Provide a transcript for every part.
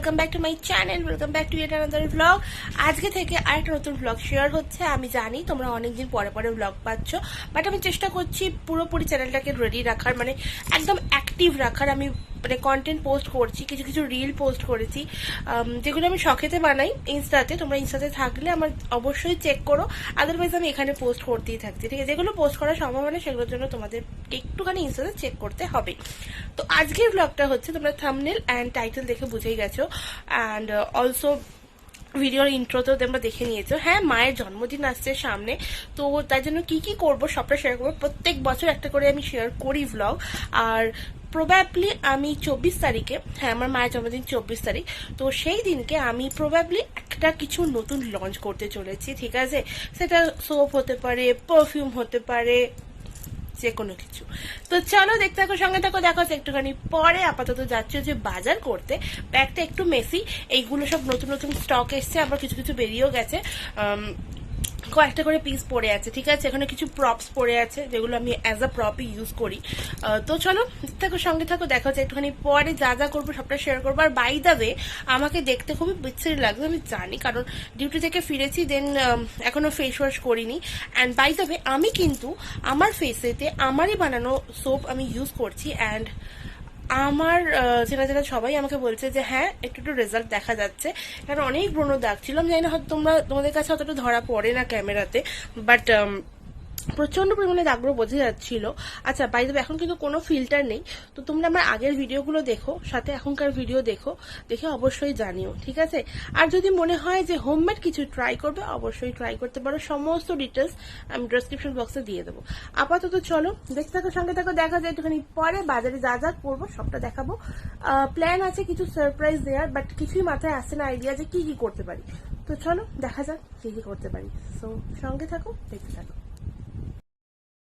Welcome back to my channel welcome back to another blog আজকে থেকে আরেকটা নতুন ব্লগ শেয়ার হচ্ছে, আমি জানি তোমরা অনেকদিন পরে পরে ব্লগ পাচ্ছ বাট আমি চেষ্টা করছি পুরোপুরি চ্যানেলটাকে রেডি রাখার মানে একদম অ্যাক্টিভ রাখার, আমি মানে কন্টেন্ট পোস্ট করছি, কিছু কিছু রিল পোস্ট করেছি যেগুলো আমি শখেতে বানাই ইনস্টাতে, তোমরা ইনস্টাতে থাকলে আমার অবশ্যই চেক করো আদারওয়াইজ আমি এখানে পোস্ট করতেই থাকছি, ঠিক আছে? যেগুলো পোস্ট করা সম্ভব হয় না, সেগুলোর জন্য তোমাদের একটুখানি ইনস্টাতে চেক করতে হবে। তো আজকের ব্লগটা হচ্ছে তোমরা থামনেল অ্যান্ড টাইটেল দেখে বুঝেই গেছো অ্যান্ড অলসো ভিডিওর ইন্ট্রোতেও তোমরা দেখে নিয়েছো। হ্যাঁ মায়ের জন্মদিন আসছে সামনে, তো তার জন্য কি কি করব সবটা শেয়ার করব। প্রত্যেক বছর একটা করে আমি শেয়ার করি ভ্লগ আর প্রবাবলি আমি চব্বিশ তারিখে হ্যাঁ আমার মায়ের জন্মদিন চব্বিশ তারিখ, তো সেই দিনকে আমি প্রবাবলি একটা কিছু নতুন লঞ্চ করতে চলেছি, ঠিক আছে? সেটা সোপ হতে পারে পারফিউম হতে পারে যে কোনো কিছু। তো চলো দেখতে থাকো, সঙ্গে থাকো, দেখো একটুখানি পরে আপাতত যাচ্ছে যে বাজার করতে। ব্যাগটা একটু মেসি এইগুলো সব নতুন নতুন স্টক এসছে, আবার কিছু কিছু বেরিয়েও গেছে। কয়েকটা করে পিস পড়ে আছে, ঠিক আছে? এখানে কিছু প্রপস পড়ে আছে, যেগুলো আমি অ্যাজ আ প্রপই ইউজ করি। তো চলো, থাকো, সঙ্গে থাকো, দেখা হচ্ছে একটুখানি পরে যা যা করব সবটা শেয়ার করব। আর বাই দা ওয়ে আমাকে দেখতে খুবই বিচ্ছিরি লাগবে আমি জানি, কারণ ডিউটি থেকে ফিরেছি দেন এখনও ফেস ওয়াশ করিনি। অ্যান্ড বাই দ্য ওয়ে আমি কিন্তু আমার ফেসেতে আমারই বানানো সোপ আমি ইউজ করছি অ্যান্ড আমার চেনা চেনা সবাই আমাকে বলছে যে হ্যাঁ একটু একটু রেজাল্ট দেখা যাচ্ছে। কারণ অনেক ব্রণ দাগ ছিল আমি জানি না হয়তো তোমরা তোমাদের কাছে অতটা ধরা পড়ে না ক্যামেরাতে বাট প্রচণ্ড পরিমাণে দাগগুলো বোঝা যাচ্ছিল। আচ্ছা বাই দেবে এখন কিন্তু কোনো ফিল্টার নেই। তো তোমরা আমার আগের ভিডিওগুলো দেখো, সাথে এখনকার ভিডিও দেখো, দেখে অবশ্যই জানিও, ঠিক আছে? আর যদি মনে হয় যে হোমমেড কিছু ট্রাই করবে, অবশ্যই ট্রাই করতে পারো। সমস্ত ডিটেলস আমি ডেসক্রিপশন বক্সে দিয়ে দেবো। আপাতত চলো, দেখতে থাকো, সঙ্গে থাকো, দেখা যায় একটুখানি পরে। বাজারে যা যা করব, সবটা দেখাবো। প্ল্যান আছে কিছু সারপ্রাইজ দেওয়ার বাট কিছুই মাথায় আসছে না আইডিয়া যে কি কি করতে পারি। তো চলো, দেখা যাক কি কি করতে পারি। সো সঙ্গে থাকো, দেখতে থাকো।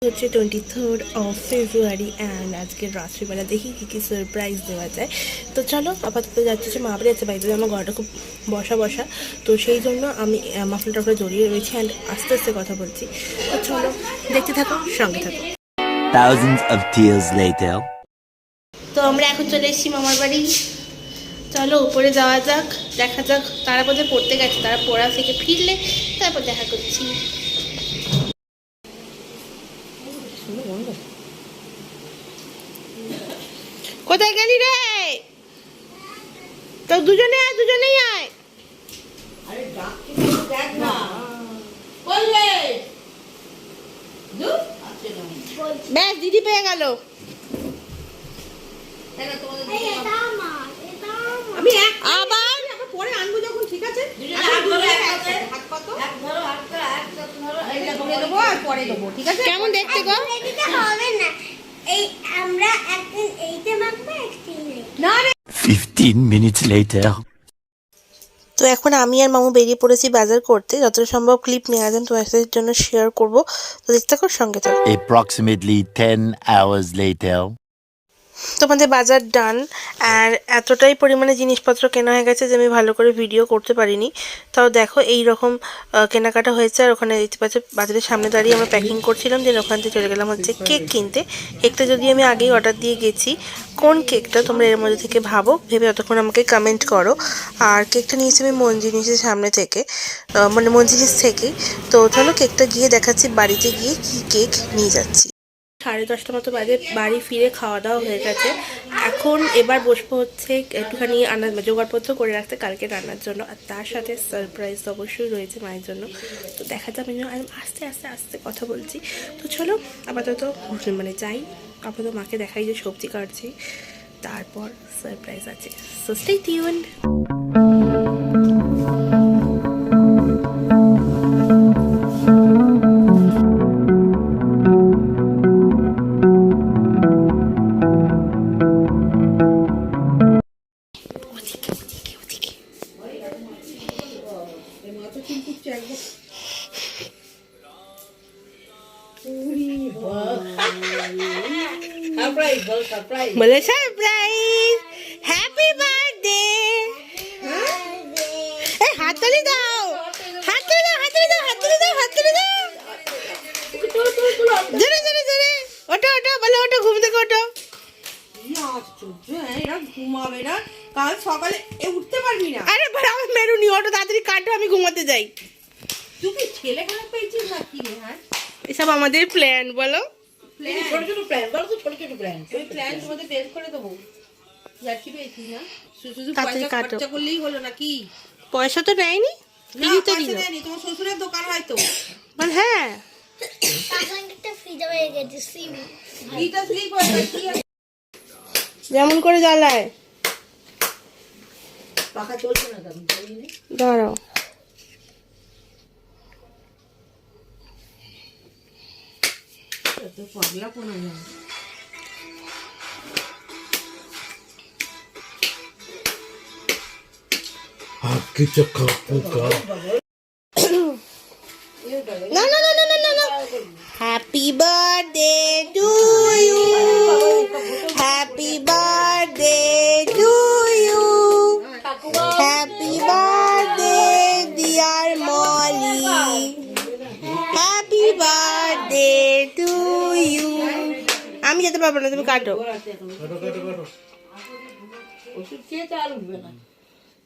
হচ্ছে twenty third of February and আজকের রাত্রিবেলা দেখি কী কী সারপ্রাইজ দেওয়া যায়। তো চলো আপাতত যাচ্ছে যে মা বাড়ি আছে বাইরে আমার ঘরটা খুব বসা বসা। তো সেই জন্য আমি মাফলাটা উপরে জড়িয়ে রয়েছি অ্যান্ড আস্তে আস্তে কথা বলছি। তো চলো দেখতে থাকো সঙ্গে থাকো। Thousands of tears later. তো আমরা এখন চলে এসেছি মামার বাড়ি। চলো উপরে যাওয়া যাক দেখা যাক। তারা বোধহয় পড়তে গেছে তারা পড়া থেকে ফিরলে তারপর দেখা করছি। কোথায় গেলি রে? তো দুজনে আয় দুজনেই আয়। ব্যাস দিদি পেয়ে গেল। আমি আবার? আবার পরে আনব যখন ঠিক আছে এইটা দেবো আর পরে দেবো ঠিক আছে? কেমন দেখতে গো? এটা হবে না। এই আমরা একদিন এইতে মাখবো একদিন না 15 minutes later. তো এখন আমি আর মামু বেরিয়ে পড়েছি বাজার করতে। যতটা সম্ভব ক্লিপ নেওয়া তো তোমাদের জন্য শেয়ার করব। তো দেখতে থাকো সঙ্গে থাকো। Approximately 10 hours later. তোমাদের বাজার ডান, আর এতটাই পরিমাণে জিনিসপত্র কেনা হয়ে গেছে যে আমি ভালো করে ভিডিও করতে পারিনি। তাও দেখো এই রকম কেনাকাটা হয়েছে, আর ওখানে দেখতে পাচ্ছ বাজারের সামনে দাঁড়িয়ে আমরা প্যাকিং করছিলাম দেন ওখান থেকে চলে গেলাম হচ্ছে কেক কিনতে। কেকটা যদি আমি আগেই অর্ডার দিয়ে গেছি, কোন কেকটা তোমরা এর মধ্যে থেকে ভাবো? ভেবে অতক্ষণ আমাকে কমেন্ট করো। আর কেকটা নিয়েছি আমি মঞ্জিনিসের সামনে থেকে মানে মঞ্জিনিস থেকেই তো চলো কেকটা গিয়ে দেখাচ্ছি, বাড়িতে গিয়ে কি কেক নিয়ে যাচ্ছি। সাড়ে দশটা মতো বাজে, বাড়ি ফিরে খাওয়া দাওয়া হয়ে গেছে। এখন এবার বসবো হচ্ছে একটুখানি আনাজ, জোগাড়পত্র করে রাখতে কালকে রান্নার জন্য। আর তার সাথে সারপ্রাইজ অবশ্যই রয়েছে মায়ের জন্য। তো দেখা যাবে আমি আস্তে আস্তে আস্তে কথা বলছি। তো চলো, আপাতত মানে যাই, আপাতত মাকে দেখাই যে সবজি কাটছি। তারপর সারপ্রাইজ আছে। সো স্টে টিউন হাততালি দাও হাততালি দাও হাততালি দাও হাততালি দাও হাততালি দাও। জোরে জোরে জোরে। ওটো ওটো বলো ওটো ঘুম থেকে আশ্চর্য হ্যাঁ এরা ঘুমাবে না। কাল সকালে উঠতে পারবি না। আরে ভাই আমি মেরুনি অটো তাড়াতাড়ি কাটো আমি ঘুমাতে যাই। তুই কি ছেলে খারাপ পেয়েছিস না কি হ্যাঁ? এসব আমাদের প্ল্যান বলো। ছোট ছোট প্ল্যান বলো তো ছোট ছোট প্ল্যান ওই প্ল্যান তোমাদের বের করে দেবো। ইয়ার্কি পেয়েছিস না? শুধু তাড়াতাড়ি পয়সা খরচা করলেই হলো নাকি? পয়সা তো নেয়নি দিল। তোমার শ্বশুরের দোকান হয়তো মানে হ্যাঁ। একটা ফ্রিজে হয়ে? যেমন করে জ্বালায়। দাঁড়াও। তো পাগলা কোনো No, no, no, no, no, no, no. Happy birthday to you. Happy birthday to you. Happy birthday, dear Molly. Happy birthday to you. আমি যেতে পারব না তুমি কাটো ওষুধ খেয়ে তো আর উঠবে না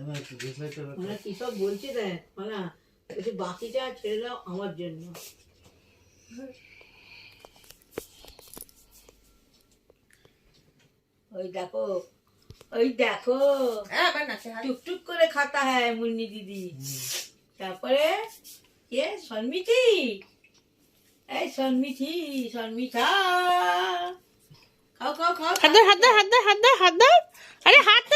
মানে কি সব বলছে দেখ মানে একটু বাকিটা ছেড়ে দাও আমার জন্য। ওই দেখো ওই দেখো হ্যাঁ হাত। টুকটুক করে খাতা হ্যাঁ মুন্নি দিদি। তারপরে কে? সন্মিতি এই সন্মিতি সন্মিতা খাও খাও খাও হাত হাত হাত হাত হাত আরে ধর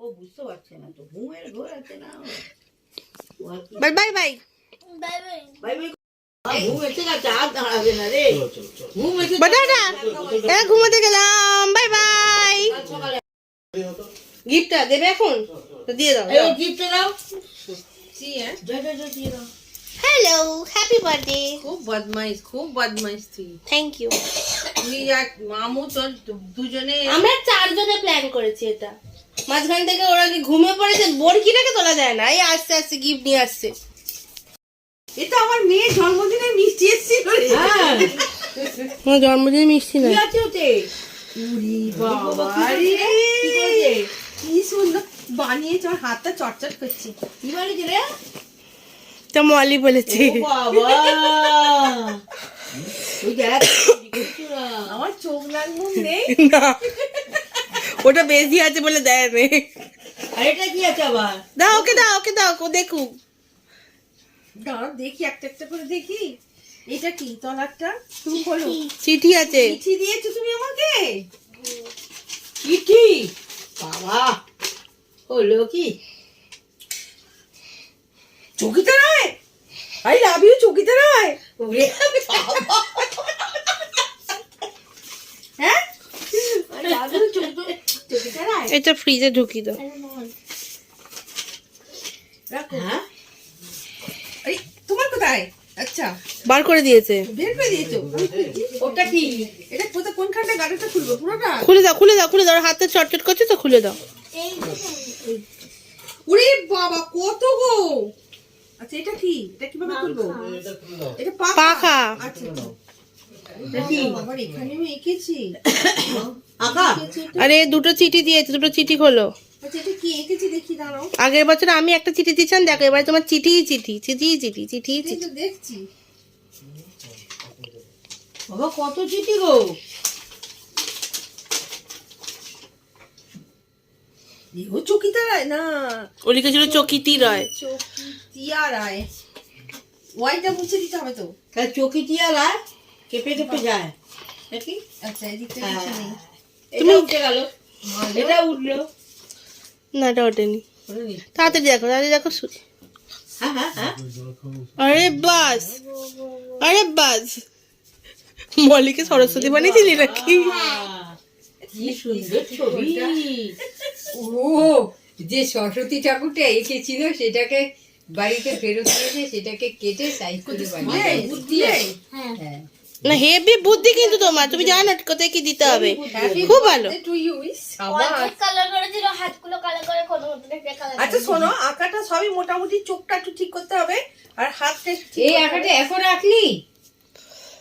ও বুঝতে পারছে না তো ঘুমের ঘোর আছে না। ও। ও আর কি- বাই বাই বাই। বাই ঘুমাতে গেলাম। Bye bye. গিফটটা দেবে এখন? তো দিয়ে দাও এই গিফট দাও। জি, হ্যাঁ? যা যা যা দিয়ে দাও। Hello happy birthday. খুব বদমাইশ খুব বদমাইশ তুই। থ্যাংক ইউ তুই আর মামু তোর দুজনে আমরা চারজনে প্ল্যান করেছি এটা। মাঝখান থেকে ওরা কি ঘুমিয়ে পড়েছে? বরকিটাকে তোলা যায় না? এই আস্তে আস্তে গিফট নিয়ে আসছে। এটা আমার মেয়ের জন্মদিনের মিষ্টি এসেছিল হ্যাঁ। জন্মদিন মিষ্টি না? আছে ওতে? কি সুন্দর। বানিয়েছে আমার হাতটা চটচট করছে। কি বানিয়েছে রে? তো মলি বলেছে। বাবা? আমার চোখ লাগবো নেই। না। ওটা বেজি আছে বলে দেয় রে। আর এটা কি আছে আবার? দাও ওকে দাও ওকে দাও ও দেখুক। দাও দেখি একটা একটা করে দেখি। এটা কি তলারটা? তুমি বলো চিঠি আছে। চিঠি দিয়েছ তুমি আমাকে? চিঠি? বাবা হলো কি? চকিতে নয় আই লাভ ইউ চকিতে নয় ওরে বাবা! হ্যাঁ? আই লাভ ইউ চকিতে এটা ফ্রিজে ঢুকি দাও। হ্যাঁ? তোমার কোথায়? আচ্ছা। বার করে দিয়েছে। বের করে দিয়েছ? ওটা কি? এটা কোনখানটা গাড়িটা খুলবো? পুরোটা? খুলে দাও খুলে দাও খুলে দাও। হাতে চটচট করছে তো খুলে দাও। এই ওরে বাবা কত গো! আচ্ছা এটা কি? এটা কীভাবে খুলবো? এটা খুলে দাও এটা পাখা? পাখা। আচ্ছা। আরে দুটো চিঠি দিয়েছে দুটো চিঠি খোলো। আচ্ছা এটা কি এঁকেছি দেখি দাঁড়াও। আগের বছর আমি একটা চিঠি দিয়েছিলাম দেখো এবার তোমার চিঠি চিঠি চিঠি চিঠি চিঠি। চিঠি দেখছি। বাবা কত চিঠি গো? ও চকিতা রায়? না। ও লিখেছিল চকিতি রয়। চকিতিয়া রায়। ওয়াইটা মুছে দিতে হবে তো। তার চোখে কেঁপে কেঁপে যায়। নাকি আচ্ছা এদিকটা হ্যাঁ। কিছু নেই। এটা উঠে গেল। এটা উঠল। না এটা ওঠেনি? তাড়াতাড়ি দেখো তাড়াতাড়ি দেখো সু- হ্যাঁ হ্যাঁ আরে বাস! আরে বাস! মলিকে সরস্বতী বানিয়েছিলি নাকি? ও যে সরস্বতী ঠাকুরটা এঁকেছিল সেটাকে বাড়িতে ফেরত দিয়েছে সেটাকে কেটে সাইজ করে বানিয়েছে। হ্যাঁ। না হেভি বুদ্ধি কিন্তু তোমার তুমি জানো না কোথায় কি দিতে হবে। খুব ভালো। আচ্ছা শোনো আঁকাটা সবই মোটামুটি চোখটা একটু ঠিক করতে হবে আর হাতটা একটু এই করতে আঁকাটা এখন রাখলি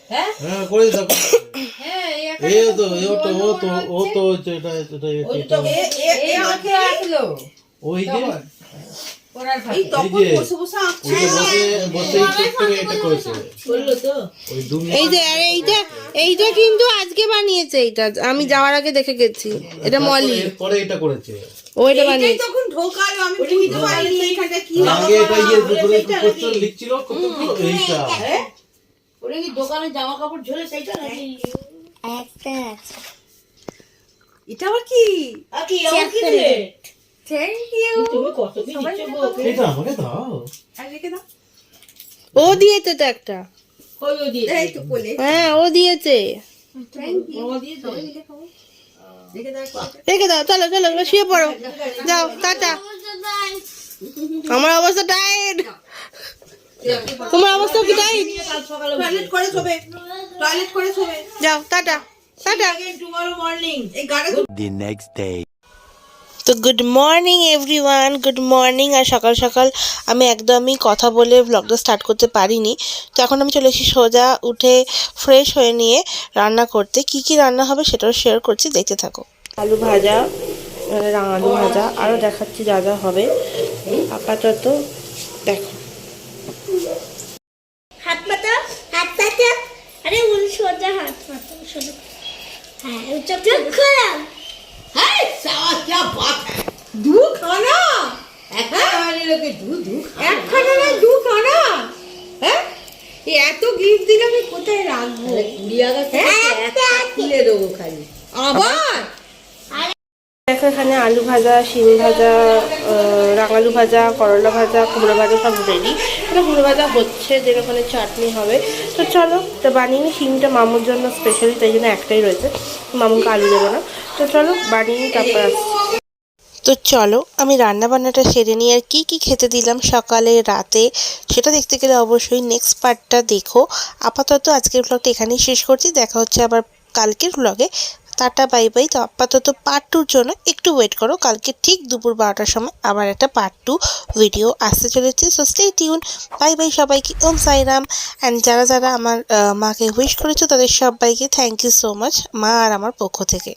হ্যাঁ? হ্যাঁ করে দেখো হ্যাঁ এই এ তো ও তো ও তো ও তো এটা এটা এটা এ এ এই এ আঁকে আঁকে রাখল ওই যে? এই তখন যে- বসে বসে আঁকছে। বসে বসে এটা করেছে। করল তো। এই যে আর এইটা এইটা কিন্তু আজকে বানিয়েছে এইটা। আমি যাওয়ার আগে দেখে গেছি। এটা মলি। পরে এটা করেছে। ও এটা এইটাই বানিয়েছে। তখন ঢোকালো। আমি বুঝতে পারিনি এইখানটা কি আগে এটা ইয়ে করে করতে লিখছিল কত এইটা। ওটা কি দোকানে জামা কাপড় ঝোলে সেইটা নাকি? একটা আছে। এটা আবার কি? আর কি আমার কি দিলে থ্যাংক ইউ তুমি কত? কি দিচ্ছ গো এটা আমাকে দাও। আর দাও। ও দিয়েছে তো একটা। হ্যাঁ ও দিয়েছে। রেখে দাও চলো চলো শুয়ে পড়ো। যাও টাটা। আমার অবস্থা টাইট তোমার অবস্থা কি টাইট টয়লেট করে শোবে। টয়লেট করে শোবে। যাও টাটা টাটা। টুমরো মর্নিং এই গাড়ি The next day. তো good morning everyone good morning আর সকাল সকাল আমি একদমই কথা বলে ব্লগটা স্টার্ট করতে পারিনি। তো এখন আমি চলে এসেছি সোজা উঠে ফ্রেশ হয়ে নিয়ে রান্না করতে। কি কি রান্না হবে সেটাও শেয়ার করছি। দেখতে থাকো। আলু ভাজা মানে আলু ভাজা আরও দেখাচ্ছি যা যা হবে। আপাতত দেখো। হাত পাতা হাত পাতা। আরে উল সোজা হাত পাতা সোজা। হ্যাঁ চোখ খোলা। হ্যাঁ খাওয়ালে লোকে দু দু এক খানা না দু খানা হ্যাঁ এত গিফট দিলে আমি কোথায় রাখব? কুড়ি আগস্ট টাকা একটা তুলে দেবো খালি। আবার? এখানে আলু ভাজা, শিম ভাজা রাঙালু ভাজা, করলা ভাজা, কুমড়ো ভাজা সব রেডি এটা কুমড়ো ভাজা হচ্ছে যেটা ওখানে চাটনি হবে। তো চলো, তো বানিয়ে নিই। শিমটা মামুর জন্য স্পেশালি তাই জন্য একটাই রয়েছে। মামুকে আলু দেবো না। তো চলো, বানিয়ে নিই, তারপর তো চলো, আমি রান্না বান্নাটা সেরে নিয়ে আর কী কী খেতে দিলাম সকালে, রাতে, সেটা দেখতে গেলে অবশ্যই নেক্সট পার্টটা দেখো। আপাতত আজকের ব্লগটা এখানেই শেষ করছি। দেখা হচ্ছে আবার কালকের ব্লগে টাটা বাই বাই, তো আপাতত পার্ট টুর জন্য একটু ওয়েট করো। কালকে ঠিক দুপুর বারোটার সময় আবার একটা পার্ট টু ভিডিও আসতে চলেছে। So stay tuned bye bye সবাইকে। ওম সাইরাম। অ্যান্ড যারা যারা আমার মাকে উইশ করেছ, তাদের সবাইকে থ্যাংক ইউ সো মাচ মা আর আমার পক্ষ থেকে।